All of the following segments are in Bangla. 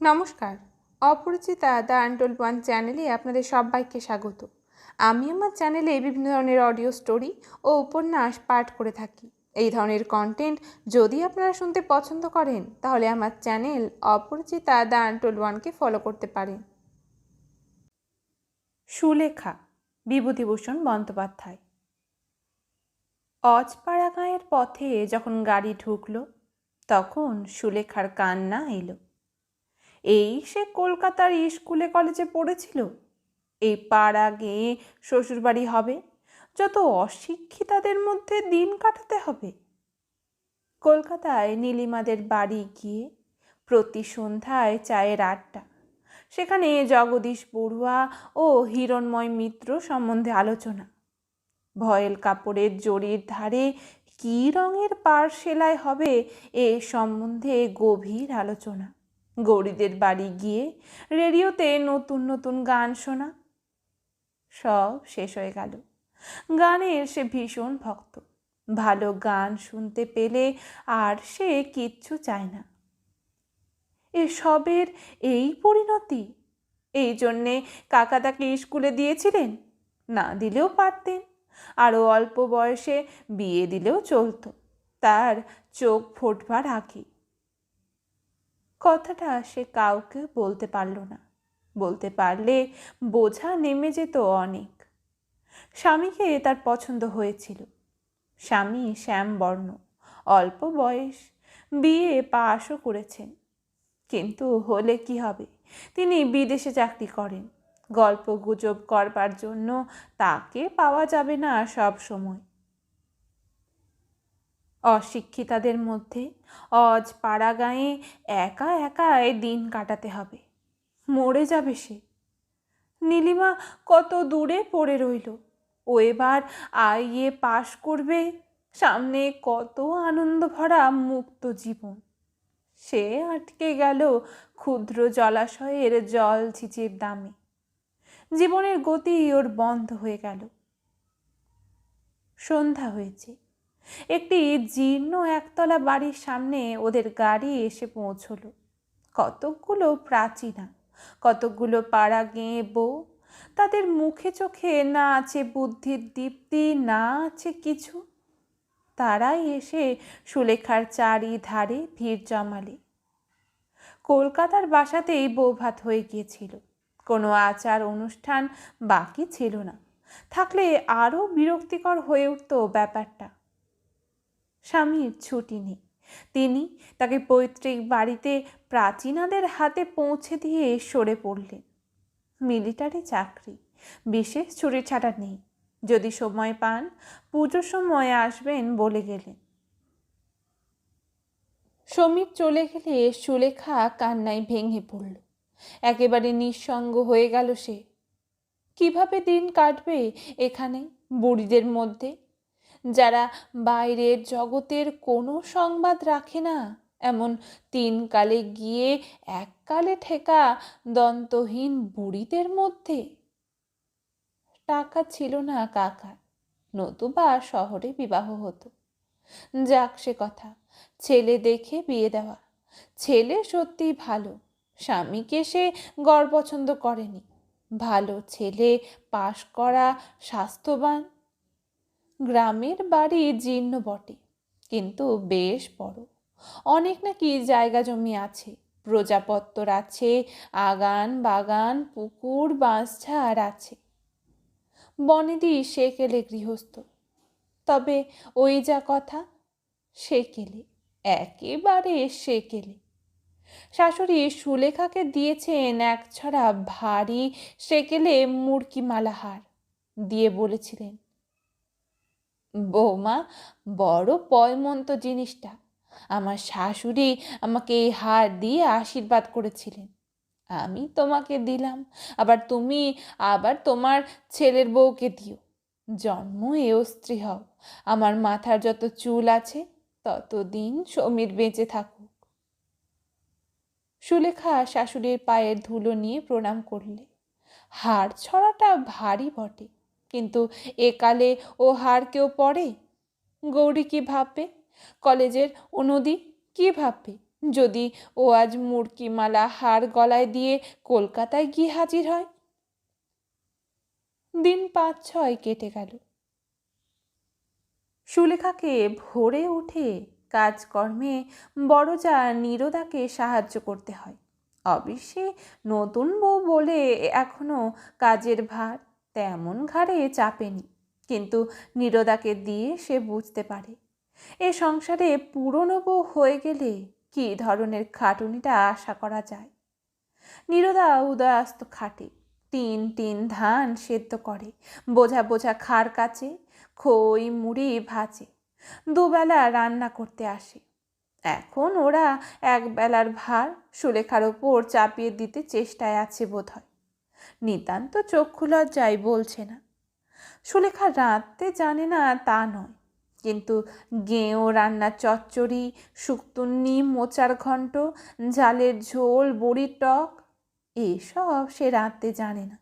নমস্কার। অপরিচিতা দ্য আনটোল্ড ওয়ান চ্যানেলে আপনাদের সবাইকে স্বাগত। আমি আমার চ্যানেলে বিভিন্ন ধরনের অডিও স্টোরি ও উপন্যাস পাঠ করে থাকি। এই ধরনের কন্টেন্ট যদি আপনারা শুনতে পছন্দ করেন, তাহলে আমার চ্যানেল অপরিচিতা দ্য আনটোল্ড ওয়ানকে ফলো করতে পারেন। সুলেখা, বিভূতিভূষণ বন্দ্যোপাধ্যায়। অজপাড়া গাঁয়ের পথে যখন গাড়ি ঢুকল, তখন সুলেখার কান্না এলো। এই সে কলকাতার স্কুলে কলেজে পড়েছিল? এই পাড়া গেয়ে শ্বশুরবাড়ি হবে। যত অশিক্ষিতাদের মধ্যে দিন কাটাতে হবে। কলকাতায় নীলিমাদের বাড়ি গিয়ে প্রতি সন্ধ্যায় চায়ের আড্ডা। সেখানে জগদীশ বড়ুয়া ও হিরণময় মিত্র সম্বন্ধে আলোচনা। ভয়েল কাপড়ের জরির ধারে কী রঙের পার সেলাই হবে এ সম্বন্ধে গভীর আলোচনা। গৌরীদের বাড়ি গিয়ে রেডিওতে নতুন নতুন গান শোনা। সব শেষ হয়ে গেল। গানের সে ভীষণ ভক্ত। ভালো গান শুনতে পেলে আর সে কিচ্ছু চায় না। এসবের এই পরিণতি? এই জন্যে কাকা তাকে স্কুলে দিয়েছিলেন? না দিলেও পারতেন। আরও অল্প বয়সে বিয়ে দিলেও চলতো। তার চোখ ফোটবার আগে। কথাটা সে কাউকে বলতে পারল না। বলতে পারলে বোঝা নেমে যেত অনেক। স্বামীকে তার পছন্দ হয়েছিল। স্বামী শ্যামবর্ণ, অল্প বয়স, বিয়ে পাশও করেছেন। কিন্তু হলে কি হবে? তিনি বিদেশে চাকরি করেন। গল্প গুজব করবার জন্য তাকে পাওয়া যাবে না সব সময়। অশিক্ষিতাদের মধ্যে অজ পাড়া গাঁয়ে একা একাই দিন কাটাতে হবে। মরে যাবে সে। নীলিমা কত দূরে পড়ে রইল। ও এবার আইয়ে পাশ করবে। সামনে কত আনন্দ ভরা মুক্ত জীবন। সে আটকে গেল ক্ষুদ্র জলাশয়ের জল ছিচির দামে। জীবনের গতি ওর বন্ধ হয়ে গেল। সন্ধ্যা হয়েছে। একটি জীর্ণ একতলা বাড়ির সামনে ওদের গাড়ি এসে পৌঁছল। কতকগুলো প্রাচীনা, কতকগুলো পাড়া গেঁয়ে বউ, তাদের মুখে চোখে না আছে বুদ্ধির দীপ্তি, না আছে কিছু। তারাই এসে সুলেখার চারিধারে ভিড় জমালে। কলকাতার বাসাতেই বৌভাত হয়ে গিয়েছিল। কোনো আচার অনুষ্ঠান বাকি ছিল না। থাকলে আরও বিরক্তিকর হয়ে উঠত ব্যাপারটা। স্বামীর ছুটি নেই। তিনি তাকে পৈতৃক বাড়িতে প্রাচীনাদের হাতে পৌঁছে দিয়ে সরে পড়লেন। মিলিটারি চাকরি, বিশেষ ছুরি ছাটা নেই। যদি সময় পান, পুজোর সময় আসবেন বলে গেলেন। সমীর চলে গেলে সুলেখা কান্নায় ভেঙে পড়ল। একেবারে নিঃসঙ্গ হয়ে গেল সে। কীভাবে দিন কাটবে এখানে বুড়িদের মধ্যে? যারা বাইরের জগতের কোনো সংবাদ রাখে না। এমন তিন কালে গিয়ে এককালে ঠেকা দন্তহীন বুড়িদের মধ্যে। টাকা ছিল না কাকার, নতুবা শহরে বিবাহ হতো। যাক সে কথা, ছেলে দেখে বিয়ে দেওয়া। ছেলে সত্যিই ভালো, স্বামীকে সে গড় পছন্দ করেনি। ভালো ছেলে, পাশ করা, স্বাস্থ্যবান। গ্রামের বাড়ি জীর্ণ বটে, কিন্তু বেশ বড়। অনেক নাকি জায়গা জমি আছে, প্রজাপত্তর আছে, আগান বাগান, পুকুর, বাঁশঝাড় আছে। বনেদি সেকেলে গৃহস্থ, তবে ওই যা কথা সেকেলে একেবারে সেকেলে শাশুড়ি সুলেখাকে দিয়েছেন এক ছড়া ভারী সেকেলে মুরকি মালাহার দিয়ে বলেছিলেন বৌমা, বড় পয়মন্ত জিনিসটা। আমার শাশুড়ি আমাকে এই হার দিয়ে আশীর্বাদ করেছিলেন। আমি তোমাকে দিলাম, আবার তুমি আবার তোমার ছেলের বউকে দিও। জন্ম এও স্ত্রী হও, আমার মাথার যত চুল আছে ততদিন সমীর বেঁচে থাকুক। সুলেখা শাশুড়ির পায়ের ধুলো নিয়ে প্রণাম করলে। হাড় ছড়াটা ভারী বটে কিন্তু একালে ও হার কেউ পড়ে? গৌরী কি ভাববে? কলেজের অনুদি কি ভাববে? যদি ও আজ মুরকিমালা হার গলায় দিয়ে কলকাতায় গিয়ে হাজির হয়? দিন পাঁচ ছয় কেটে গেল। সুলেখাকে ভোরে উঠে কাজকর্মে বড় যা নীরদাকে সাহায্য করতে হয়। অবশ্যই নতুন বউ বলে এখনও কাজের ভার। তেমন ঘাড়ে চাপেনি কিন্তু নীরদাকে দিয়ে সে বুঝতে পারে। এ সংসারে পুরনো বউ হয়ে গেলে কী ধরনের খাটুনিটা আশা করা যায়? নীরদা উদয়াস্ত খাটে টিন টিন ধান সেদ্ধ করে, বোঝা বোঝা খার কাছে খই, মুড়ি ভাজে, দুবেলা রান্না করতে আসে। এখন ওরা এক বেলার ভার সুলেখার ওপর চাপিয়ে দিতে চেষ্টায় আছে বোধ হয় নিতান্ত চোখ চক্ষু লজ্জায় বলছে না। সুলেখা রাঁধতে জানে না তা নয়, কিন্তু গেঁয়ো রান্নার চচ্চড়ি শুক্তুন্নি মোচার ঘণ্ট জালের ঝোল, বড়ির টক, এসব সে রাঁধতে জানে না।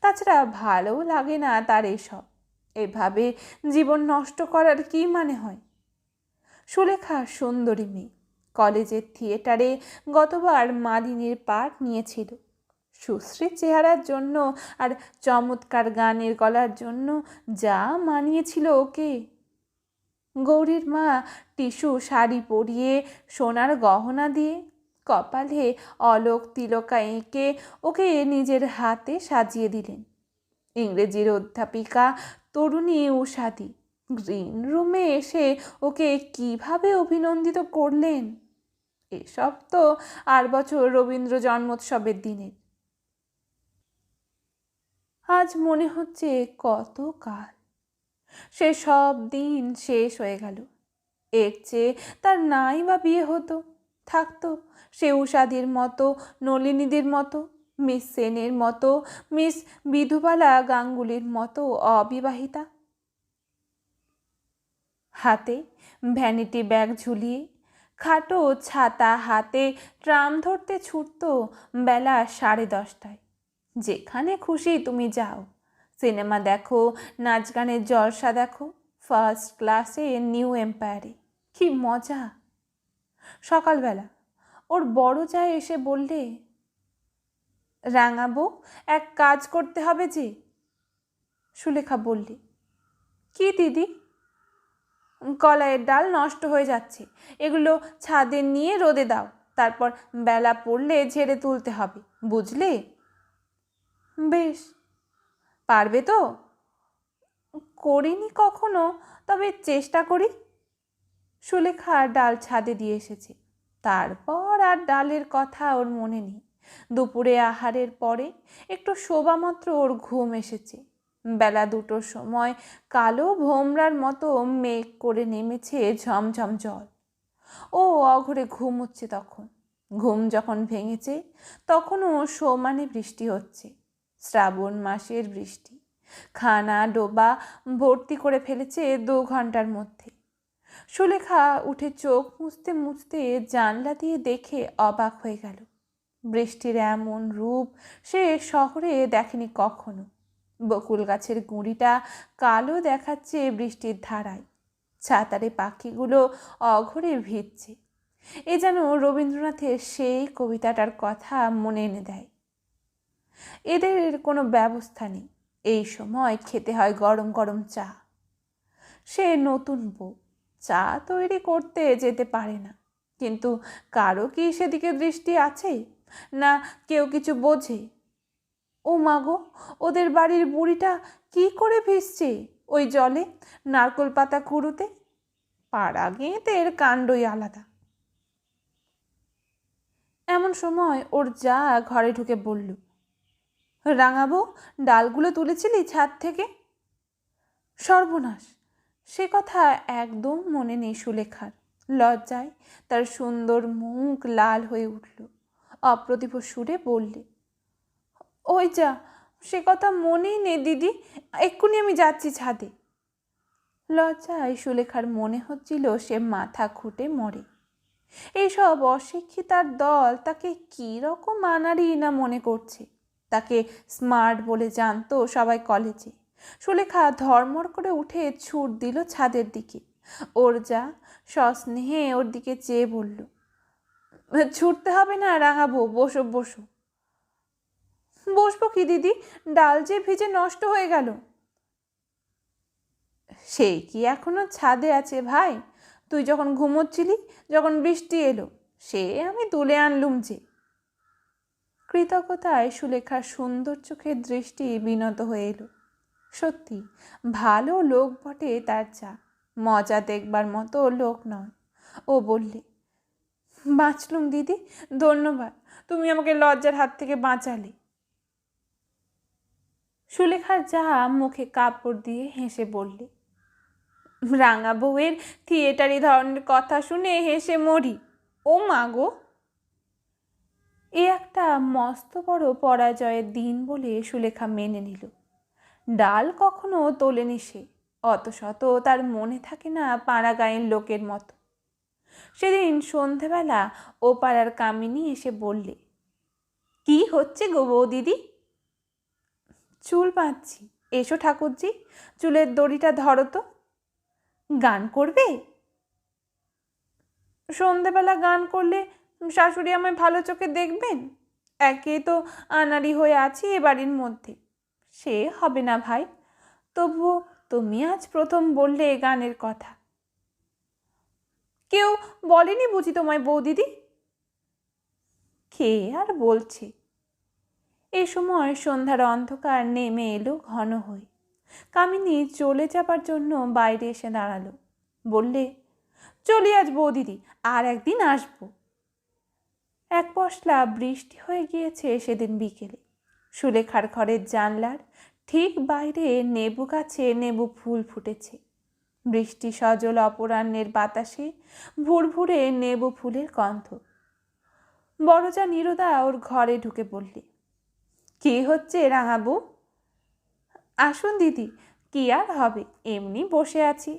তাছাড়া ভালোও লাগে না তার এসব। এভাবে জীবন নষ্ট করার কি মানে হয়? সুলেখা সুন্দরী মেয়ে। কলেজের থিয়েটারে গতবার মালিনীর পাঠ নিয়েছিল। সুশ্রী চেহারার জন্য আর চমৎকার গানের গলার জন্য যা মানিয়েছিল ওকে। গৌরীর মা টিস্যু শাড়ি পরিয়ে সোনার গহনা দিয়ে কপালে অলোক তিলকা এঁকে ওকে নিজের হাতে সাজিয়ে দিলেন। ইংরেজির অধ্যাপিকা, তরুণী উষাদি গ্রিন রুমে এসে ওকে কীভাবে অভিনন্দিত করলেন? এসব তো আর বছর রবীন্দ্র জন্মোৎসবের দিনের। আজ মনে হচ্ছে কত কাল সে সব দিন শেষ হয়ে গেল। এর চেয়ে তার নাই বা বিয়ে হতো। থাকতো সে উষাদির মতো, নলিনীদের মতো, মিস সেনের মতো, মিস বিধুবালা গাঙ্গুলির মতো অবিবাহিতা। হাতে ভ্যানিটি ব্যাগ ঝুলিয়ে, খাটো ছাতা হাতে ট্রাম ধরতে ছুটত বেলা সাড়ে দশটায়। যেখানে খুশি তুমি যাও। সিনেমা দেখো, নাচ গানের জলসা দেখো ফার্স্ট ক্লাসে নিউ এম্পায়ারে কি মজা। সকালবেলা ওর বড় যা এসে বললে রাঙাবো এক কাজ করতে হবে যে? সুলেখা বললে, কি দিদি? কলাইয়ের ডাল নষ্ট হয়ে যাচ্ছে। এগুলো ছাদে নিয়ে রোদে দাও। তারপর বেলা পড়লে ঝেড়ে তুলতে হবে। বুঝলে? বেশ। পারবে তো? করিনি কখনো, তবে চেষ্টা করি। সুলেখা ডাল ছাদে দিয়ে এসেছে। তারপর আর ডালের কথা ওর মনে নেই। দুপুরে আহারের পরে একটু শোবামাত্র ওর ঘুম এসেছে। বেলা দুটোর সময় কালো ভোমরার মতো মেঘ করে নেমেছে ঝমঝম জল। ও অঘরে ঘুম হচ্ছে তখন। ঘুম যখন ভেঙেছে, তখনও সমানে বৃষ্টি হচ্ছে। শ্রাবণ মাসের বৃষ্টি। খানা, ডোবা ভর্তি করে ফেলেছে দু ঘণ্টার মধ্যে। সুলেখা উঠে চোখ মুছতে মুছতে জানলা দিয়ে দেখে অবাক হয়ে গেল। বৃষ্টির এমন রূপ সে শহরে দেখেনি কখনো। বকুল গাছের গুঁড়িটা কালো দেখাচ্ছে বৃষ্টির ধারায়। ছাতারে পাখিগুলো অঘরে ভিজছে। এ যেন রবীন্দ্রনাথের সেই কবিতাটার কথা মনে এনে দেয়। এদের কোনো ব্যবস্থা নেই। এই সময় খেতে হয় গরম গরম চা। সে নতুন বউ। চা তৈরি করতে যেতে পারে না। কিন্তু কারও কি সেদিকে দৃষ্টি আছে? না কেউ কিছু বোঝে? ও মাগো ওদের বাড়ির বুড়িটা কি করে ভিজছে ওই জলে নারকোল পাতা কুড়ুতে পাড়া গেঁতের কাণ্ডই আলাদা। এমন সময় ওর যা ঘরে ঢুকে বলল রাঙাবো, ডালগুলো তুলেছিলি ছাদ থেকে? সর্বনাশ। সে কথা একদম মনে নেই সুলেখার। লজ্জায় তার সুন্দর মুখ লাল হয়ে উঠল। অপ্রতিভ সুরে বললে, ওই যা, সে কথা মনেই নেই দিদি, এক্ষুনি আমি যাচ্ছি ছাদে। লজ্জায় সুলেখার মনে হচ্ছিল সে মাথা খুঁটে মরে। এইসব অশিক্ষিতার দল তাকে কী রকম আনারই না মনে করছে? তাকে স্মার্ট বলে জানতো সবাই কলেজে। সুলেখা ধর্মর করে উঠে ছুট দিল ছাদের দিকে। ওর যা সস্নেহে ওর দিকে চেয়ে বলল, ছুটতে হবে না রাঙাবো বসো বসো। বসবো কি দিদি? ডাল যে ভিজে নষ্ট হয়ে গেল। সে কি এখনও ছাদে আছে ভাই? তুই যখন ঘুমোচ্ছিলি, যখন বৃষ্টি এলো, সে আমি তুলে আনলুম যে। কৃতজ্ঞতায় সুলেখার সুন্দর চোখের দৃষ্টি বিনত হয়ে এলো। সত্যি, ভালো লোক বটে তার চা। মজা দেখবার মতো লোক নয়। ও বললে, বাঁচলুম দিদি, ধন্যবাদ, তুমি আমাকে লজ্জার হাত থেকে বাঁচালে। সুলেখার যা মুখে কাপড় দিয়ে হেসে বললে, রাঙা বউয়ের থিয়েটারি ধরনের কথা শুনে হেসে মরি। ও মা গো! এ একটা মস্ত বড় পরাজয়ের দিন বলে সুলেখা মেনে নিল। ডাল কখনো তোলেনি সে অত শত তার মনে থাকে না পাড়া গাঁয়ের লোকের মতো। সেদিন সন্ধেবেলা ও পাড়ার কামিনী এসে বললে, কি হচ্ছে গো বউ দিদি চুল বাঁধছি। এসো ঠাকুরজি, চুলের দড়িটা ধরো তো। গান করবে? সন্ধেবেলা গান করলে শাশুড়ি আমায় ভালো চোখে দেখবেন? একে তো আনাড়ি হয়ে আছি এ বাড়ির মধ্যে। সে হবে না ভাই। তবুও তুমি আজ প্রথম বললে এ গানের কথা। কেউ বলেনি বুঝি তোমায় বৌদিদি? কে আর বলছে? এ সময় সন্ধ্যার অন্ধকার নেমে এলো ঘন হয়ে। কামিনী চলে যাবার জন্য বাইরে এসে দাঁড়াল। বললে, চলি আজ বৌদিদি, আর একদিন আসব। এক পশলা বৃষ্টি হয়ে গিয়েছে সেদিন বিকেলে। সুলেখার ঘরের জানলার ঠিক বাইরে নেবু গাছে নেবু ফুল ফুটেছে। বৃষ্টি সজল অপরাহ্নের বাতাসে ভুরভুরে নেবু ফুলের গন্ধ। বড়জা নিরুদা ওর ঘরে ঢুকে বললে, কি হচ্ছে রাঙাবু? আসুন দিদি, কি আর হবে? এমনি বসে আছি।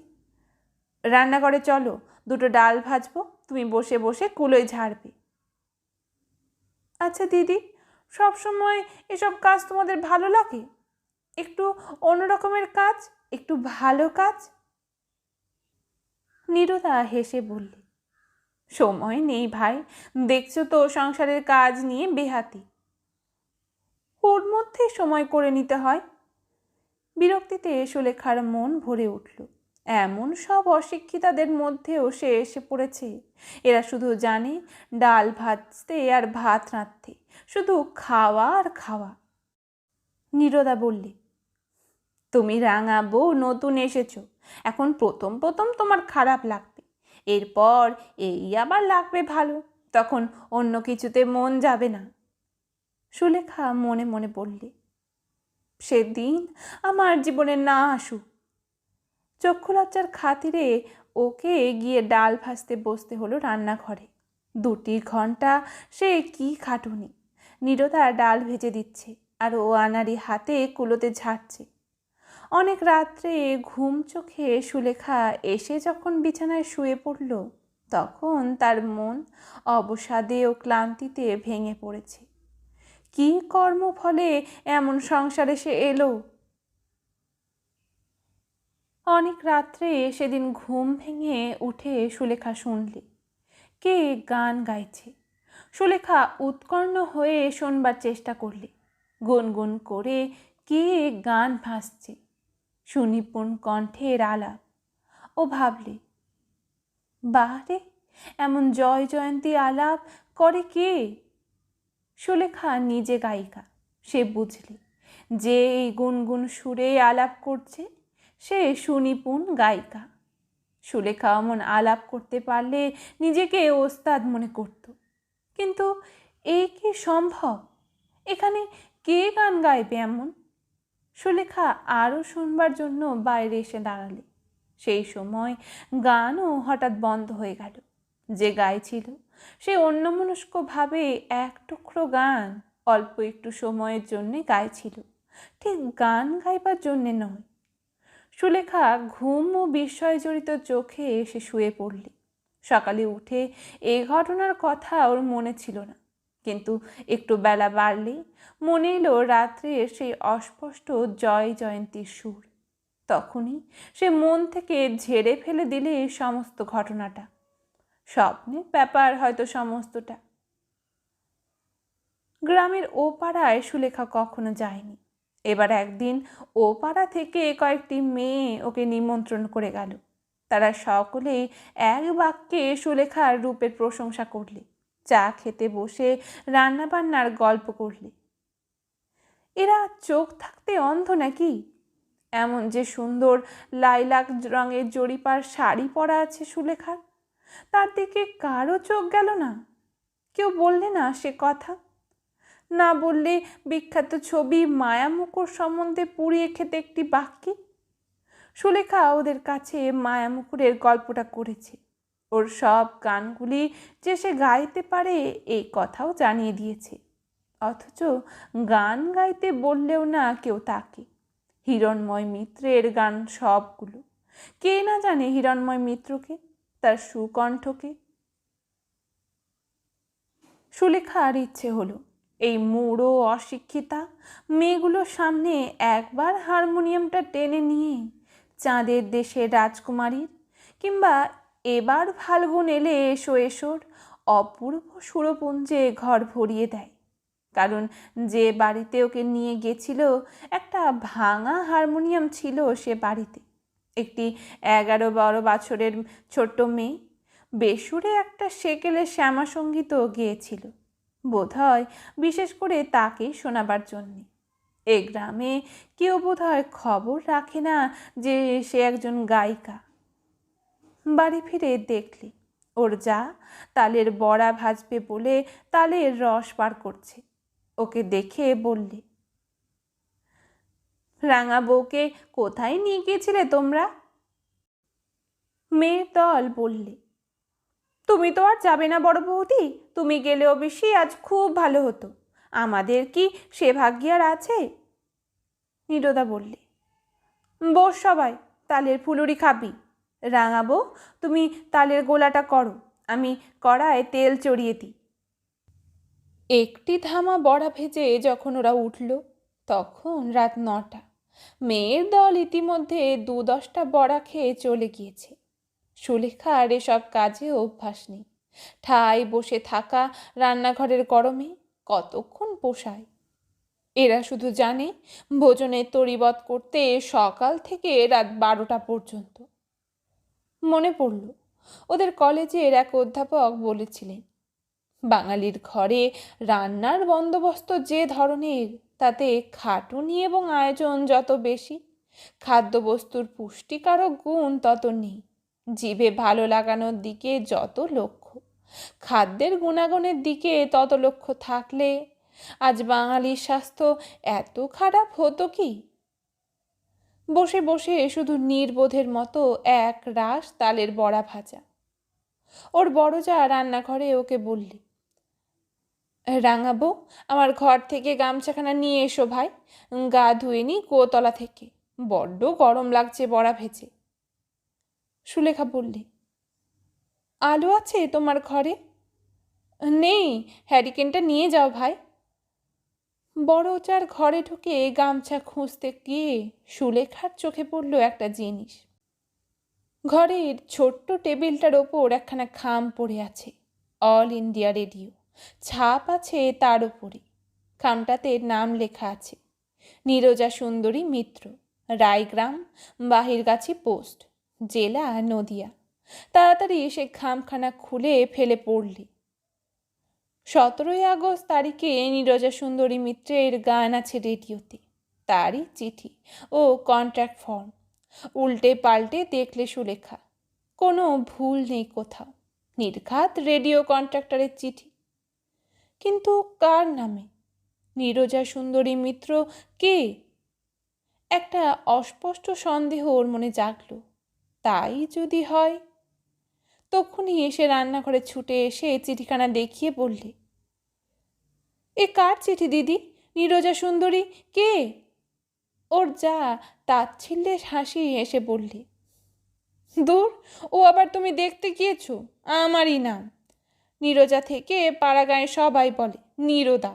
রান্নাঘরে চলো, দুটো ডাল ভাজবো, তুমি বসে বসে কুলোয় ঝাড়বে। আচ্ছা দিদি, সব সময় এসব কাজ তোমাদের ভালো লাগে? একটু অন্যরকমের কাজ, একটু ভালো কাজ? নিরুদা হেসে বললে, সময় নেই ভাই, দেখছ তো সংসারের কাজ নিয়ে বেহাতি। ওর মধ্যে সময় করে নিতে হয়। বিরক্তিতে সুলেখার মন ভরে উঠল। এমন সব অশিক্ষিতাদের মধ্যেও সে এসে পড়েছে। এরা শুধু জানে, ডাল ভাজতে আর ভাত রাঁধতে, শুধু খাওয়া আর খাওয়া। নীরদা বললে, তুমি রাঙা বউ, নতুন এসেছ। এখন প্রথম প্রথম তোমার খারাপ লাগবে। এরপর এই আবার লাগবে ভালো। তখন অন্য কিছুতে মন যাবে না। সুলেখা মনে মনে বললে, সেদিন আমার জীবনে না আসুক। চক্ষুলজ্জার খাতিরে ওকে গিয়ে ডাল ভাজতে বসতে হলো রান্নাঘরে। দুটি ঘণ্টা সে কি খাটুনি। নিরতা ডাল ভেজে দিচ্ছে আর ও আনারি হাতে কুলোতে ঝাড়ছে। অনেক রাত্রে ঘুম চোখে সুলেখা এসে যখন বিছানায় শুয়ে পড়ল, তখন তার মন অবসাদে ও ক্লান্তিতে ভেঙে পড়েছে। কি কর্ম ফলে এমন সংসারে সে এলো? অনেক রাত্রে সেদিন ঘুম ভেঙে উঠে সুলেখা শুনলি। কে গান গাইছে? সুলেখা উৎকর্ণ হয়ে শোনবার চেষ্টা করলে। গুনগুন করে কে গান ভাসছে? সুনিপুণ কণ্ঠের আলাপ। ও ভাবলে বারে এমন জয় জয়ন্তী আলাপ করে কে? সুলেখা নিজে গায়িকা। সে বুঝলি, যে এই গুনগুন সুরে আলাপ করছে সে সুনিপুণ গায়িকা। সুলেখা এমন আলাপ করতে পারলে নিজেকে ওস্তাদ মনে করত। কিন্তু এ কি সম্ভব? এখানে কে গান গাইবে এমন? সুলেখা আরও শুনবার জন্য বাইরে এসে দাঁড়ালে। সেই সময় গানও হঠাৎ বন্ধ হয়ে গেল। যে গাইছিল, সে অন্যমনস্কভাবে এক টুকরো গান অল্প একটু সময়ের জন্যে গাইছিল। ঠিক গান গাইবার জন্যে নয় সুলেখা ঘুম ও বিস্ময় জড়িত চোখে এসে শুয়ে পড়লে। সকালে উঠে এই ঘটনার কথা ওর মনে ছিল না। কিন্তু একটু বেলা বাড়লেই মনে এলো রাত্রে সেই অস্পষ্ট জয় জয়ন্তীর সুর। তখনই সে মন থেকে ঝেড়ে ফেলে দিলে সমস্ত ঘটনাটা। স্বপ্নের ব্যাপার হয়তো সমস্তটা। গ্রামের ও পাড়ায় সুলেখা কখনো যায়নি। এবার একদিন ও পাড়া থেকে কয়েকটি মেয়ে ওকে নিমন্ত্রণ করে গেল। তারা সকলেই এক বাক্যে সুলেখার রূপের প্রশংসা করলে, চা খেতে বসে রান্নাবান্নার গল্প করলে। এরা চোখ থাকতে অন্ধ নাকি? এমন যে সুন্দর লাইলাক রঙের জরিপার শাড়ি পরা আছে সুলেখার তার দিকে কারও চোখ গেল না। কেউ বললে না সে কথা। না বললে বিখ্যাত ছবি মায়ামুকুর সম্বন্ধে পুড়িয়ে খেতে একটি বাক্যে? সুলেখা ওদের কাছে মায়ামুকুরের গল্পটা করেছে। ওর সব গানগুলি যে সে গাইতে পারে এই কথাও জানিয়ে দিয়েছে। অথচ গান গাইতে বললেও না কেউ তাকে। হিরণময় মিত্রের গান সবগুলো। কে না জানে হিরণময় মিত্রকে, তার সুকণ্ঠকে? সুলেখার ইচ্ছে হলো এই মুড়ো অশিক্ষিতা মেয়েগুলোর সামনে একবার হারমোনিয়ামটা টেনে নিয়ে চাঁদের দেশের রাজকুমারীর কিংবা এবার ফাল্গুন এলে এসো এসোর অপূর্ব সুরপুঞ্জে ঘর ভরিয়ে দেয়। কারণ যে বাড়িতে ওকে নিয়ে গেছিল, একটা ভাঙা হারমোনিয়াম ছিল সে বাড়িতে। একটি এগারো বারো বছরের ছোট্ট মেয়ে, বেসুরে একটা সেকেলের শ্যামা সঙ্গীতও গেয়েছিল বোধহয় বিশেষ করে তাকে শোনাবার জন্যে। এ গ্রামে কেউ বোধহয় খবর রাখে না যে সে একজন গায়িকা। বাড়ি ফিরে দেখলে, ওর যা তালের বড়া ভাজবে বলে তালের রস বার করছে। ওকে দেখে বললে, রাঙা বউকে কোথায় নিয়ে গিয়েছিলে তোমরা? মেয়ের দল বললে তুমি তো আর যাবে না, বড় বৌদি। তুমি গেলে অবশ্যই আজ খুব ভালো হতো। আমাদের কি সে ভাগ্য আর আছে? নীরদা বললে, বস সবাই, তালের ফুলুরি খাবি। রাঙাবো তুমি তালের গোলাটা করো, আমি কড়ায় তেল চড়িয়ে দিই। একটি ধামা বড়া ভেজে যখন ওরা উঠল, তখন রাত নটা। মেয়ের দল ইতিমধ্যে দু দশটা বড়া খেয়ে চলে গিয়েছে। সুলেখার এসব কাজে অভ্যাস নেই। ঠাই বসে থাকা রান্নাঘরের গরমে কতক্ষণ পোষায়? এরা শুধু জানে ভোজনের তরিবত করতে সকাল থেকে রাত বারোটা পর্যন্ত। মনে পড়ল, ওদের কলেজের এক অধ্যাপক বলেছিলেন, বাঙালির ঘরে রান্নার বন্দোবস্ত যে ধরনের, তাতে খাটুনি এবং আয়োজন যত বেশি, খাদ্যবস্তুর পুষ্টিকারক গুণ তত নেই। জিভে ভালো লাগানোর দিকে যত লক্ষ্য। খাদ্যের গুণাগুণের দিকে তত লক্ষ্য থাকলে আজ বাঙালির স্বাস্থ্য এত খারাপ হতো কি? বসে বসে শুধু নির্বোধের মতো এক রাস তালের বড়া ভাজা। ওর বড় যা রান্নাঘরে ওকে বললি, রাঙাবো, আমার ঘর থেকে গামছাখানা নিয়ে এসো ভাই। গা ধুয়ে নি গোতলা থেকে। বড্ড গরম লাগছে বড়া ভেজে। সুলেখা বললি, আলো আছে তোমার ঘরে? নেই, হ্যারিকেনটা নিয়ে যাও ভাই। বড় চার ঘরে ঢুকে গামছা খুঁজতে গিয়ে সুলেখার চোখে পড়ল একটা জিনিস। ঘরের ছোট্ট টেবিলটার ওপর একখানা খাম পড়ে আছে, অল ইন্ডিয়া রেডিও। ছাপ আছে তার উপরে, খামটাতে নাম লেখা আছে, নীরজা সুন্দরী মিত্র, রায়গ্রাম, বাহিরগাছি পোস্ট। জেলা নদিয়া। তাড়াতাড়ি সে খামখানা খুলে ফেলে পড়লে। সতেরোই আগস্ট তারিখে নীরজা সুন্দরী মিত্রের গান আছে রেডিওতে। তারই চিঠি ও কন্ট্রাক্ট ফর্ম। উল্টে পাল্টে দেখলে সুলেখা, কোনো ভুল নেই কোথাও। নির্ঘাত রেডিও কন্ট্রাক্টরের চিঠি। কিন্তু কার নামে? নীরজা সুন্দরী মিত্র কে? একটা অস্পষ্ট সন্দেহ ওর মনে জাগলো। তাই যদি হয়? তখনই এসে রান্নাঘরে ছুটে এসে চিঠিখানা দেখিয়ে বললে, এ কার চিঠি দিদি? নীরজা সুন্দরী? কে? ওর যা তাচ্ছিল্যের হাসি এসে বললে, দূর, ও আবার তুমি দেখতে গিয়েছো? আমারই নাম। নীরজা থেকে পাড়া গায়ে সবাই বলে, নীরদা।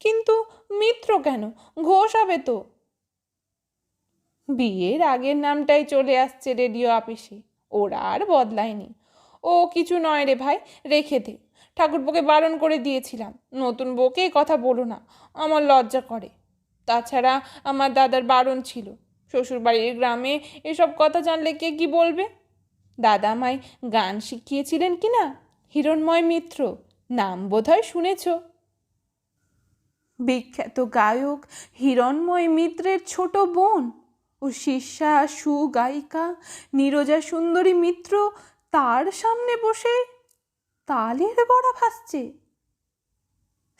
কিন্তু মিত্র কেন? ঘোষ হবে তো? বিয়ের আগের নামটাই চলে আসছে রেডিও অফিসে। ওরা আর বদলায়নি। ও কিছু নয় রে ভাই, রেখে দে। ঠাকুরপোকে বারণ করে দিয়েছিলাম। নতুন বউকে কথা বলো না, আমার লজ্জা করে। তাছাড়া আমার দাদার বারণ ছিল। শ্বশুরবাড়ির গ্রামে এসব কথা জানলে কে কি বলবে? দাদা আমায় গান শিখিয়েছিলেন কি না? হিরণময় মিত্র, নাম বোধহয় শুনেছ? বিখ্যাত গায়ক হিরণময় মিত্রের ছোট বোন। ও শিষ্যা, সুগায়িকা, নীরজা, সুন্দরী, মিত্র তার সামনে বসে তালের বড়া ভাসছে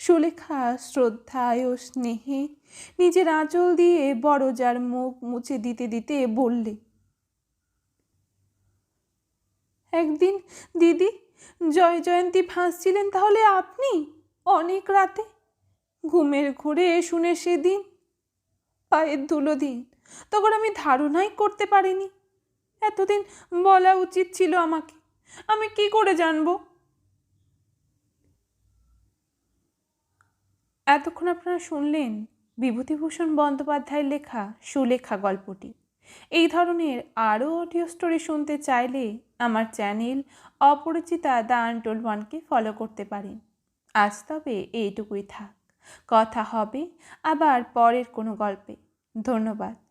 সুলেখা শ্রদ্ধায় ও স্নেহে নিজের আঁচল দিয়ে বড়জার মুখ মুছে দিতে দিতে বললে, একদিন দিদি জয় জয়ন্তী ভাসছিলেন তাহলে আপনি অনেক রাতে ঘুমের ঘোরে শুনে সেদিন পায়ের ধুলো দিন। তখন আমি ধারণাই করতে পারিনি। এতদিন বলা উচিত ছিল আমাকে। আমি কি করে জানব? এতক্ষণ আপনারা শুনলেন বিভূতিভূষণ বন্দ্যোপাধ্যায়ের লেখা সুলেখা গল্পটি। এই ধরনের আরও অডিও স্টোরি শুনতে চাইলে আমার চ্যানেল অপরিচিতা দ্য আনটোল্ড ওয়ানকে ফলো করতে পারেন। আজ তবে এইটুকুই থাক। কথা হবে আবার পরের কোনো গল্পে। ধন্যবাদ।